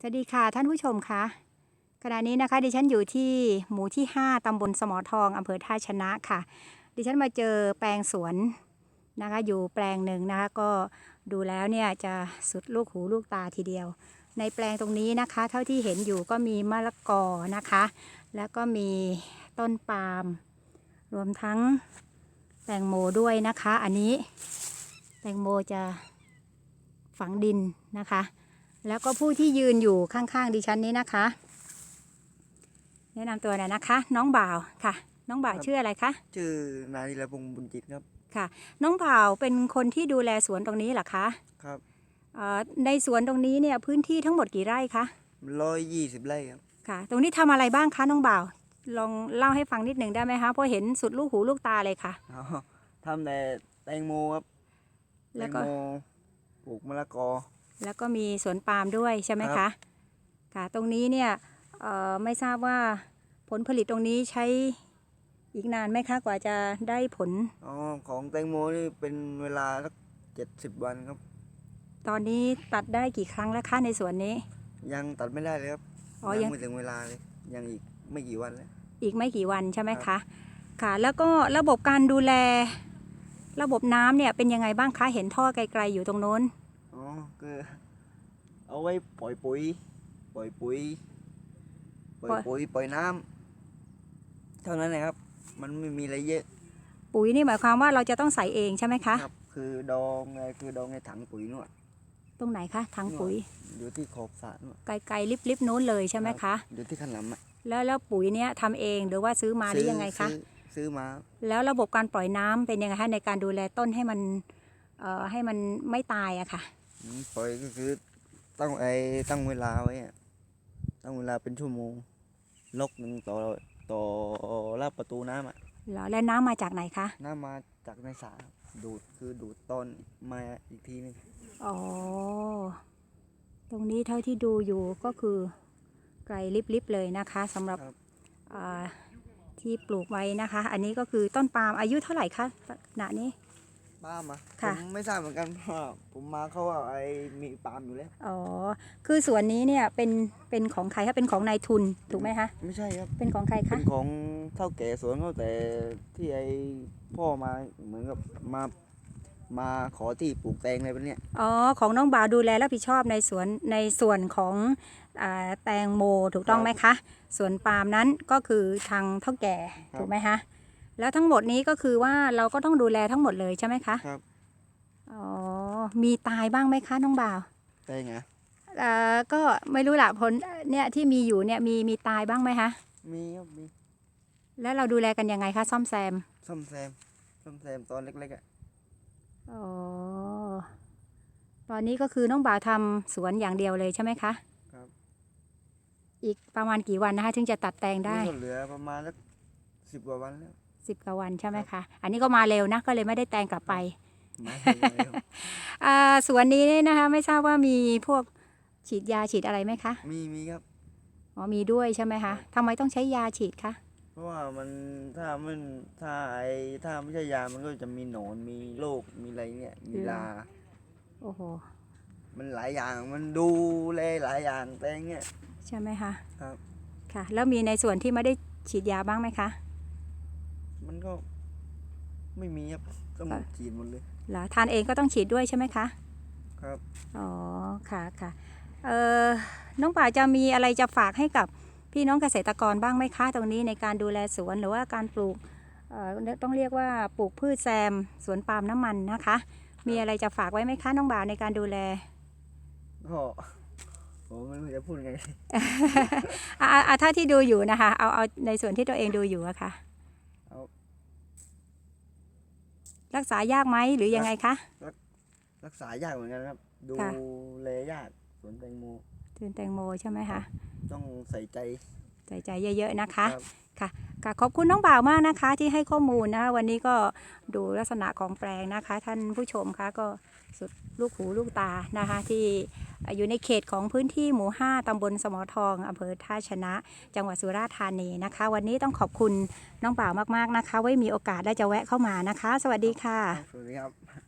สวัสดีค่ะท่านผู้ชมคะขณะนี้นะคะ ดิฉันอยู่ที่หมู่ที่ 5ตำบลสมอทองอำเภอท่าชนะค่ะ ดิฉันมาเจอแปลงสวนนะคะ อยู่แปลงหนึ่งนะคะ ก็ดูแล้วเนี่ยจะสุดลูกหูลูกตาทีเดียว ในแปลงตรงนี้นะคะ เท่าที่เห็นอยู่ก็มีมะละกอนะคะ แล้วก็มีต้นปาล์มรวมทั้งแตงโมด้วยนะคะ อันนี้แตงโมจะฝังดินนะคะ แล้วก็ผู้ที่ยืนอยู่ข้างๆดิฉันนี้นะคะ แนะนำตัวหน่อยนะคะ น้องบ่าวค่ะ น้องบ่าวครับชื่ออะไรคะชื่อนายธีรพงศ์บุญจิตครับค่ะน้องบ่าวเป็นคนที่ดูแลสวนตรงนี้เหรอคะครับเอ่อในสวนตรงนี้เนี่ยพื้นที่ทั้งหมดกี่ไร่คะร้อยยี่สิบไร่ครับค่ะ ตรงนี้ทำอะไรบ้างคะน้องบ่าวลองเล่าให้ฟังนิดหนึ่งได้ไหมคะเพราะเห็นสุดลูกหูลูกตาเลยค่ะ อ๋อทำแต่แตงโมครับแตแล้วงก็ โมปลูกมะละกอ แล้วก็มีสวนปาล์มด้วยใช่ไหมครัคะบ ค่ะตรงนี้เนี่ยเอ่อไม่ทราบว่าผลผลิตตรงนี้ใช้อีกนานไหมคะกว่าจะได้ผลอ๋อของแตงโมนี่เป็นเวลาสักเจ็ดสิบวันครับ ตอนนี้ตัดได้กี่ครั้งแล้วคะในสวนนี้ ยังตัดไม่ได้เลยครับอ๋อยัง ไม่ถึงเวลาเลย ยังอีกไม่กี่วันแล้วอีกไม่กี่วันใช่ไหมครัคะบค่ะ แล้วก็ระบบการดูแล ระบบน้ำเนี่ยเป็นยังไงบ้างคะเห็นท่อไกลๆอยู่ตรงโน้น อ๋อคือเอาไว้ปล่อยปุ๋ย ปล่อยปุ๋ย ปล่อยปุ๋ย ปล่อยน้ำเท่านั้นนะครับ มันไม่มีอะไรเยอะ ปุ๋ยนี่หมายความว่าเราจะต้องใส่เองใช่ไหมคะ ครับ คือดองไงคือดองในถังปุ๋ยนู่นตรงไหนคะถังปุ๋ย อยู่ที่ขอบสระนู่นไกลๆลิบๆนู้นเลยใช่ไหมคะ อยู่ที่ขนำอะแล้วแล้วปุ๋ยเนี่ยทำเองหรือว่าซื้อมาหรือยังไงคะ ซื้อซื้อมา แล้วระบบการปล่อยน้ำเป็นยังไงคะในการดูแลต้นให้มันเอ่อให้มันไม่ตายอะค่ะอืม ปล่อยก็คือต้องไอ้ตั้งเวลาไว้อะตั้งเวลาเป็นชั่วโมงลกหนึ่งต่อต่อรับประตูน้ำอะเหรอและน้ำมาจากไหนคะ น้ำมาจากในสระครับดูดคือดูดตอนมาอีกทีนึงอ๋อ ตรงนี้เท่าที่ดูอยู่ก็คือไกลลิบๆเลยนะคะสำหรับครับอ่าที่ปลูกไว้นะคะ อันนี้ก็คือต้นปาล์มอายุเท่าไหร่คะขณะนี้ ป้าล์มอะค่ะผมไม่ทราบเหมือนกันเพราะว่าผมมาเขาว่าไอ้มีปาล์มอยู่แล้วอ๋อ คือสวนนี้เนี่ยเป็นเป็นของใครคะ เป็นของนายทุนถูกไหมคะ ไม่ใช่ครับ เป็นของใครเป็คะ นของเท่าแก่สวนเขาแต่ที่ไอ้พ่อมาเหมือนกับมามาขอที่ปลูกแตงอะไรแบบเนี้ยอ๋อ ของน้องบ่าวดูแลรับผิดชอบในสวนในส่วนของอาแตงโมถูกต้องไหมคะ ส่วนปาล์มนั้นก็คือทางเท่าแก่ถูกไหมคะ แล้วทั้งหมดนี้ก็คือว่าเราก็ต้องดูแลทั้งหมดเลยใช่ไหมคะครับอ๋อมีตายบ้างไหมคะน้องบ่าวแตงอะเอ่อก็ไม่รู้ละผลเนี่ยที่มีอยู่เนี่ยมีมีตายบ้างไหมคะมีครับมีแล้วเราดูแลกันยังไงคะซ่อมแซมซ่อมแซมซ่อมแซมตอนเล็กๆอะอ๋อตอนนี้ก็คือน้องบ่าวทำสวนอย่างเดียวเลยใช่ไหมคะครับอีกประมาณกี่วันนะคะถึงจะตัดแตงได้นี่ก็เหลือประมาณสักสิบกว่าวันแล้ว สิบกว่าวันใช่ไหมคะ อันนี้ก็มาเร็วนะ ก็เลยไม่ได้แตงกลับไปมาเร็วมาเร็วอ่าสวนนี้เนี่ยนะคะ ไม่ทราบว่ามีพวกฉีดยาฉีดอะไรไหมคะ มีมีครับ อ๋อมีด้วยใช่ไหมคะทำไมต้องใช้ยาฉีดคะ เพราะว่ามันถ้ามันถ้าไอถ้าไม่ใช่ยามันก็จะมีหนอนมีโรคมีอะไรเนี่ยมีลา โอ้โห มันหลายอย่างมันดูแลหลายอย่างแตงเนี่ยใช่ไหมคะ ครับ ค่ะ แล้วมีในส่วนที่ไม่ได้ฉีดยาบ้างไหมคะมัน ก็ไม่มีครับต้องค่ะฉีดหมดเลยเหรอทานเองก็ต้องฉีดด้วยใช่ไหมคะ ครับ อ๋อ ค่ะค่ะเอ่อน้องป่าจะมีอะไรจะฝากให้กับพี่น้องเกษตรกรบ้างไหมคะ ตรงนี้ในการดูแลสวนหรือว่าการปลูกเอ่อต้องเรียกว่าปลูกพืชแซมสวนปาล์มน้ำมันนะคะ มีอะไรจะฝากไว้ไหมคะ น้องบ่าวในการดูแลก็ผมไม่รู้จะพูดไง อะอะอะถ้าที่ดูอยู่นะคะ เอาเอาในส่วนที่ตัวเองดูอยู่อะค่ะ เอา รักษายากไหมหรือยังไงคะ รักษายากเหมือนกันครับ ดูค่ะ แลยากสวนแตงโมสวนแตงโมใช่ไหมคะ ต้องใส่ใจ ใส่ใจเยอะๆนะคะครับค่ะขอบคุณน้องบ่าวมากนะคะ ที่ให้ข้อมูลนะคะวันนี้ก็ดูลักษณะของแปลงนะคะ ท่านผู้ชมคะก็สุดลูกหูลูกตานะคะ ที่อยู่ในเขตของพื้นที่หมู่ 5 ตำบลสมอทองอำเภอท่าชนะ จังหวัดสุราษฎร์ธานีนะคะ วันนี้ต้องขอบคุณน้องบ่าวมากๆนะคะ ไว้มีโอกาสได้จะแวะเข้ามานะคะ สวัสดีค่ะสวัสดีครับ